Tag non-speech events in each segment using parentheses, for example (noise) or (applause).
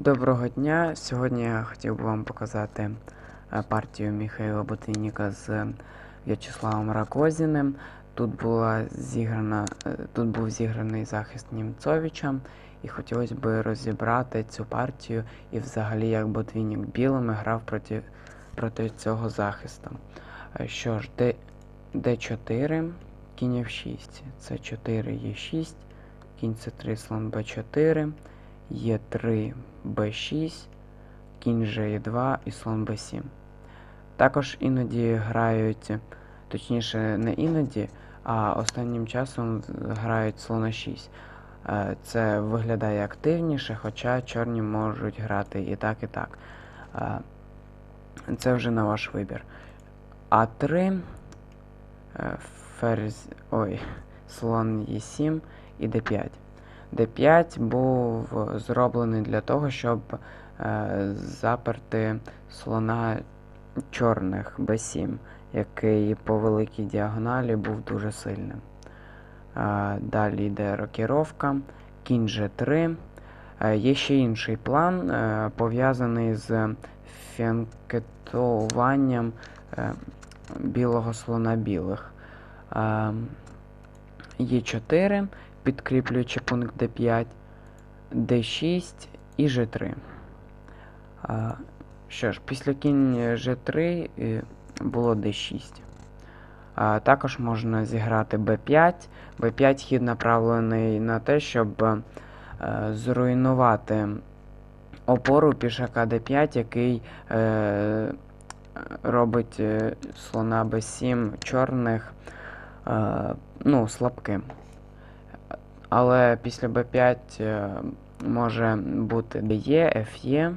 Доброго дня! Сьогодні я хотів би вам показати е, партію Міхайла Ботиніка з е, В'ячеславом Ракозіним. Тут була зіграна, е, тут був зіграний захист Німцовича, і хотілося б розібрати цю партію і взагалі як Ботвінік білими грав проти, проти цього захисту. Що ж, Д, D4, кінь F6, C4, Е6, кінь C3, слон B4. Е3, Б6, кінь Ж2 і слон Б7. Також іноді грають, точніше, не іноді, а останнім часом грають слона 6. Е, Це виглядає активніше, хоча чорні можуть грати і так, і так. Е, Це вже на ваш вибір. А3, е, ферзь, ой, (laughs) слон Е7 і Д5. D5 був зроблений для того, щоб е, заперти слона чорних B7, який по великій діагоналі був дуже сильним. Е, далі йде рокіровка, кінь G3. Е, є ще інший план, пов'язаний з фінкетуванням білого слона білих. Е, Е4 підкріплюючи пункт D5, D6 і G3. Що ж, після кінь G3 е, було D6. Також можна зіграти B5. B5 хід направлений на те, щоб е, зруйнувати опору пішака D5, який е, робить слона B7 чорних ну, слабким. Але після b5 е, може бути DE, FE,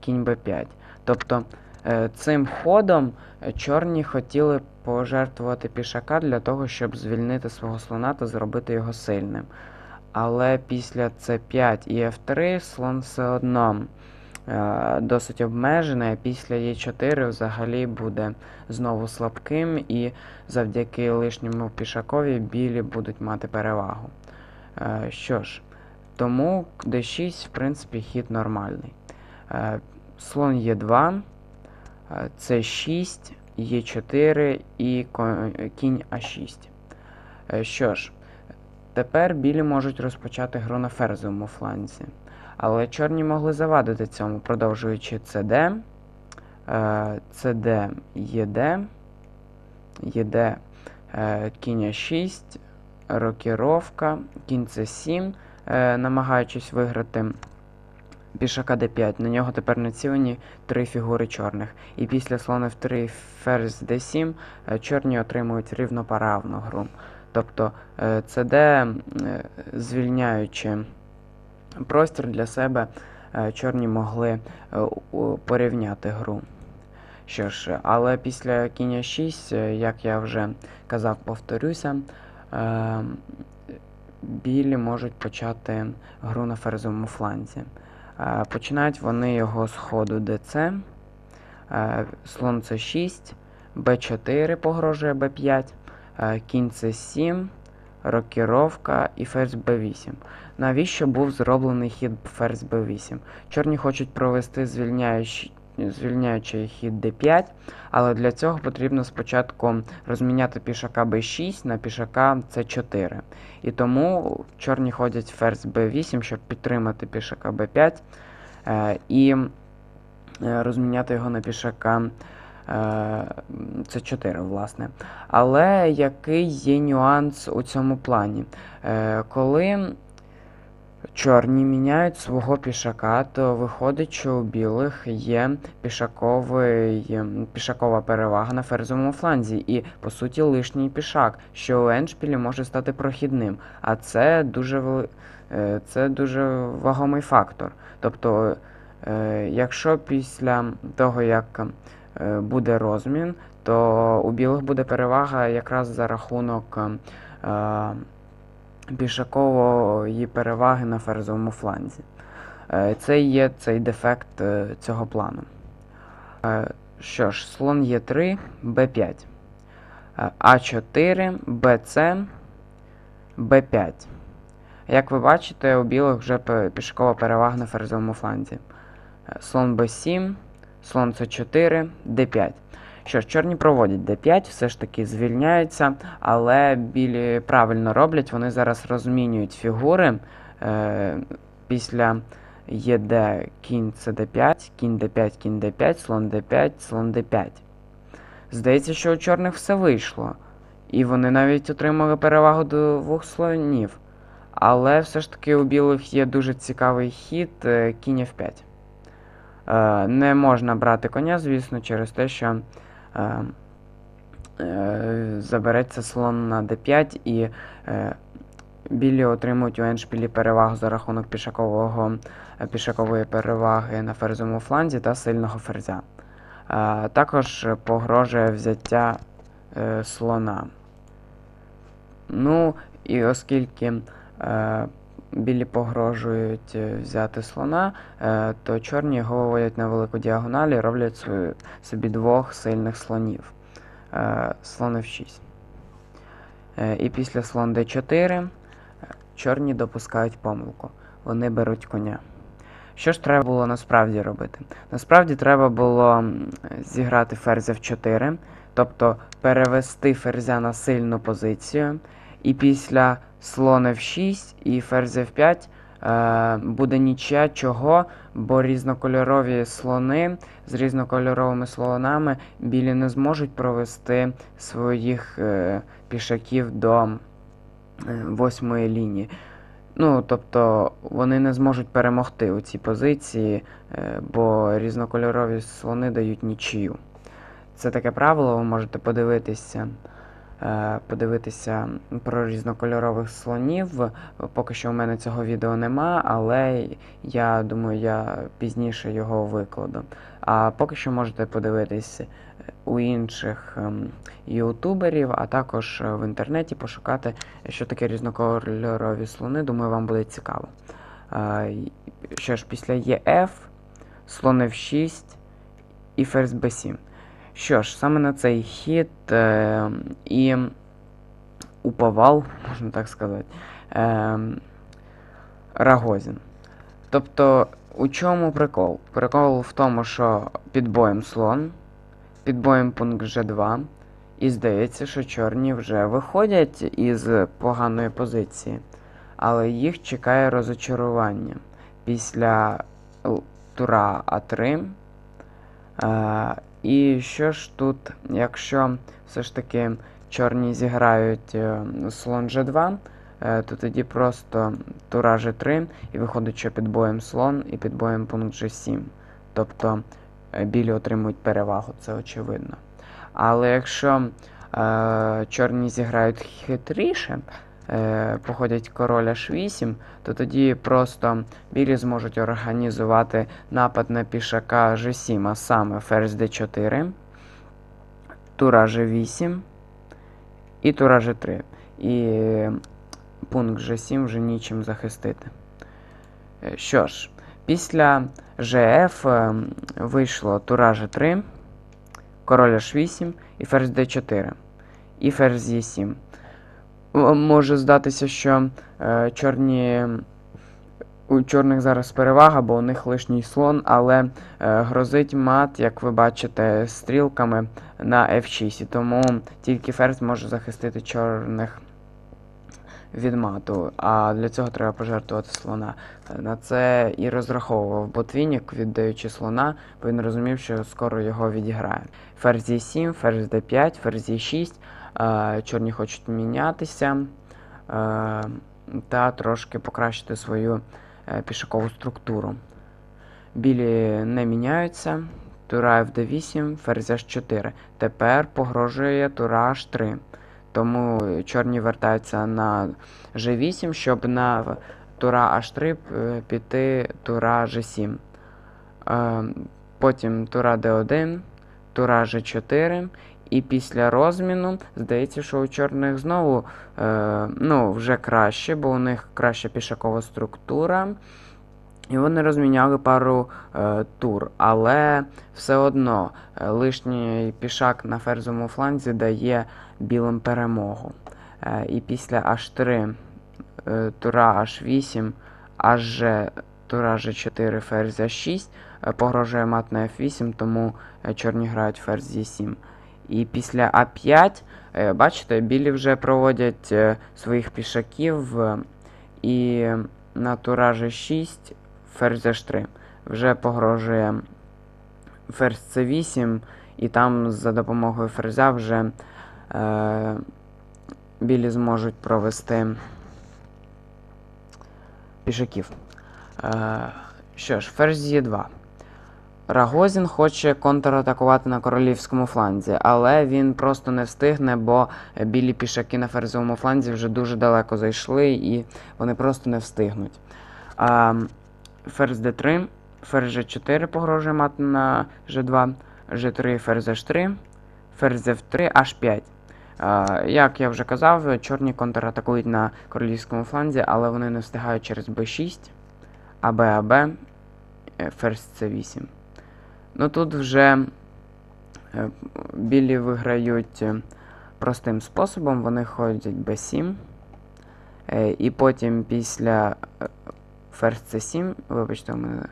кінь b5. Тобто е, цим ходом е, чорні хотіли пожертвувати пішака для того, щоб звільнити свого слона та зробити його сильним. Але після c5 і f3 слон все одно досить обмежений, а після e4 взагалі буде знову слабким, і завдяки лишньому пішакові білі будуть мати перевагу. Е, Що ж, тому d6, в принципі, хід нормальний. Е, Слон Е2, е, c6, Е4 і кінь А6. Е, Що ж, тепер білі можуть розпочати гру на ферзовому фланзі. Але чорні могли завадити цьому, продовжуючи CD, е, CD, ЄД, ЄД, е, кінь А6, рокіровка, кінь c7, е, намагаючись виграти пішака d5. На нього тепер націлені три фігури чорних. І після слона f3 ферзь d7 е, чорні отримують рівноправну гру. Тобто е, cd, е, звільняючи простір для себе, е, чорні могли е, порівняти гру. Що ж, але після кіння 6, е, як я вже казав, повторюся, білі можуть почати гру на ферзовому фланзі. Е, Починають вони його з ходу ДЦ, е, слон С6, Б4 погрожує Б5, е, кінь С7, рокіровка і ферзь Б8. Навіщо був зроблений хід ферзь Б8? Чорні хочуть провести звільняючий, звільняючий хід Д5, але для цього потрібно спочатку розміняти пішака b6 на пішака c4. І тому чорні ходять ферзь b8, щоб підтримати пішака b5 е, і е, розміняти його на пішака е, c4, власне. Але який є нюанс у цьому плані? Е, коли чорні міняють свого пішака, то виходить, що у білих є пішаковий, пішакова перевага на ферзовому фланзі, і по суті лишній пішак, що у еншпілі може стати прохідним. А це дуже е, це дуже вагомий фактор. Тобто, е, якщо після того, як е, буде розмін, то у білих буде перевага якраз за рахунок пішакової переваги на ферзовому фланзі. Е, Це є цей дефект е, цього плану. Е, Що ж, слон Е3, Б5, А4, БЦ, Б5. Як ви бачите, у білих вже пішакова перевага на ферзовому фланзі. Слон b7, слон c4, d5. Що ж, чорні проводять d5, все ж таки звільняються, але білі правильно роблять, вони зараз розмінюють фігури. Е, після єд кінь cd5, кінь d5, кінь d5, слон d5, слон d5. Здається, що у чорних все вийшло. І вони навіть отримали перевагу до двох слонів. Але все ж таки у білих є дуже цікавий хід е, кінь f5. Е, не можна брати коня, звісно, через те, що забереться слон на d5 і е, білі отримують у еншпілі перевагу за рахунок пішакового, е, пішакової переваги на ферзовому фланзі та сильного ферзя. Е, також погрожує взяття е, слона. Ну, і оскільки е, білі погрожують е, взяти слона, е, то чорні його виводять на велику діагональ і роблять собі двох сильних слонів. Е, слон f6. Е, і після слон d4 е, чорні допускають помилку. Вони беруть коня. Що ж треба було насправді робити? Насправді треба було зіграти ферзь f4, тобто перевести ферзя на сильну позицію. І після слон f6 і ферзь f5 е, буде нічия чого, бо різнокольорові слони з різнокольоровими слонами білі не зможуть провести своїх е, пішаків до е, восьмої лінії. Ну, тобто вони не зможуть перемогти у цій позиції, е, бо різнокольорові слони дають нічию. Це таке правило, ви можете подивитися, подивитися про різнокольорових слонів. Поки що у мене цього відео нема, але я думаю, я пізніше його викладу. А поки що можете подивитись у інших ем, ютуберів, а також е, в інтернеті пошукати, що таке різнокольорові слони. Думаю, вам буде цікаво. Е, Що ж, після ЄФ, слон F6 і ферзь B7. Що ж, саме на цей хід е, і уповал, можна так сказати, е, Рагозін. Тобто, у чому прикол? Прикол в тому, що під боєм слон, під боєм пункт G2, і здається, що чорні вже виходять із поганої позиції, але їх чекає розочарування після тура А3. Е, і що ж тут, якщо все ж таки чорні зіграють е, слон G2, е, то тоді просто тура G3 і виходить, що під боєм слон і під боєм пункт G7. Тобто е, білі отримують перевагу, це очевидно. Але якщо е, чорні зіграють хитріше, е, походять король H8, то тоді просто білі зможуть організувати напад на пішака G7, а саме ферзь D4, тура G8 і тура G3. І пункт G7 вже нічим захистити. Е, Що ж, після GF е, вийшло тура G3, король H8 і ферзь D4, і ферзь E7. М- Може здатися, що е, чорні. У чорних зараз перевага, бо у них лишній слон, але е, грозить мат, як ви бачите, стрілками на F6. І тому тільки ферзь може захистити чорних від мату. А для цього треба пожертвувати слона. На це і розраховував Ботвінік, віддаючи слона, бо він розумів, що скоро його відіграє. Ферзь E7, ферзь D5, ферзь E6. Чорні хочуть мінятися та трошки покращити свою е, пішакову структуру. Білі не міняються. Тура F8, ферзь H4. Тепер погрожує тура H3. Тому чорні вертаються на G8, щоб на тура H3 е, піти тура G7. Е, Потім тура D1, тура G4. І після розміну здається, що у чорних знову е, ну, вже краще, бо у них краща пішакова структура. І вони розміняли пару е, тур, але все одно е, лишній пішак на ферзовому фланзі дає білим перемогу. Е, і після H3 е, тура H8, аж тура G4, ферзь А6. е, Погрожує мат на F8, тому е, чорні грають ферзь Е7. І після А5, е, бачите, білі вже проводять е, своїх пішаків. І на тура G6 ферзь H3 вже погрожує ферзь C8, і там за допомогою ферзя вже е, білі зможуть провести пішаків. Е, що ж, ферзь Е2. Рагозін хоче контратакувати на королівському фланзі, але він просто не встигне, бо білі пішаки на ферзовому фланзі вже дуже далеко зайшли і вони просто не встигнуть. А, ферзь d3, ферзь g4 погрожує мати на g2, g3, ферзь h3, ферзь f3, h5. А, як я вже казав, чорні контратакують на королівському фланзі, але вони не встигають через b6, АБ, АБ, ферзь c8. Ну тут вже е, білі виграють е, простим способом, вони ходять b7. Е, І потім після ферзь c7, вибачте, у мене,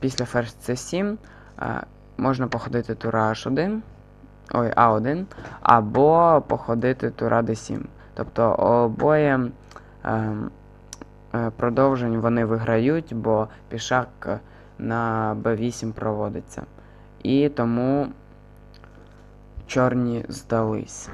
після ферзь c7 е, можна походити тура h1, ой, a1, або походити тура d7. Тобто обоє е, е, продовжень вони виграють, бо пішак на b8 проводиться. І тому чорні здались.